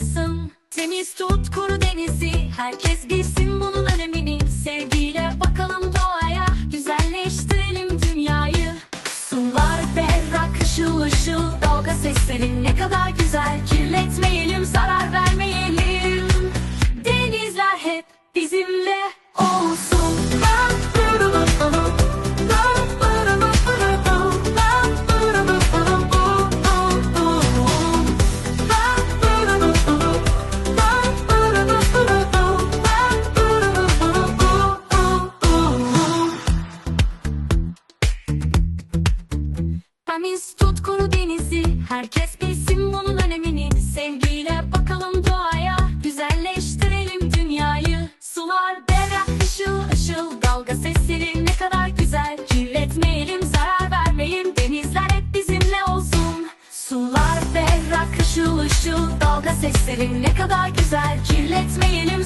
yaşasın. Temiz tut kuru denizi Herkes bilsin bunun önemini. Sevgiyle bakalım doğaya Güzelleştirelim dünyayı. Sular berrak ışıl ışıl Dalga sesleri ne kadar güzel. Kirletmeyelim zarar Temiz tut kuru denizi. Herkes bilsin bunun önemini. Sevgiyle bakalım doğaya. Güzelleştirelim dünyayı. Sular berrak ışıl ışıl. Dalga sesleri ne kadar güzel. Kirletmeyelim zarar vermeyin Denizler hep bizimle olsun. Sular berrak ışıl ışıl. Dalga sesleri ne kadar güzel. Kirletmeyelim